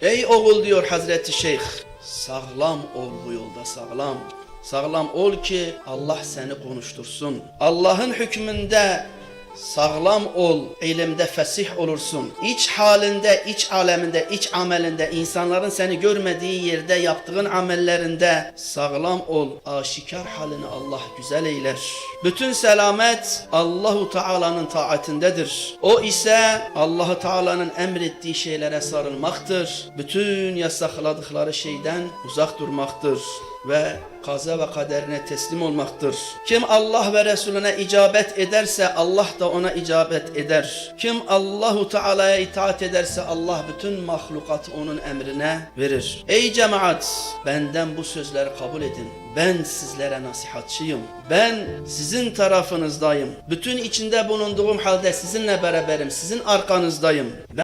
Ey oğul diyor Hazreti Şeyh, sağlam ol bu yolda sağlam. Sağlam ol ki Allah seni konuştursun. Allah'ın hükmünde sağlam ol, ilimde fesih olursun. İç halinde, iç aleminde, iç amelinde, insanların seni görmediği yerde yaptığın amellerinde sağlam ol. Aşikar halini Allah güzel eyler. Bütün selamet Allahu Teala'nın taatindedir. O ise Allahu Teala'nın emrettiği şeylere sarılmaktır. Bütün yasakladıkları şeyden uzak durmaktır ve kaza ve kaderine teslim olmaktır. Kim Allah ve Resulüne icabet ederse Allah da ona icabet eder. Kim Allahu Teala'ya itaat ederse Allah bütün mahlukat onun emrine verir. Ey cemaat benden bu sözleri kabul edin. Ben sizlere nasihatçıyım. Ben sizin tarafınızdayım. Bütün içinde bulunduğum halde sizinle beraberim. Sizin arkanızdayım. Ben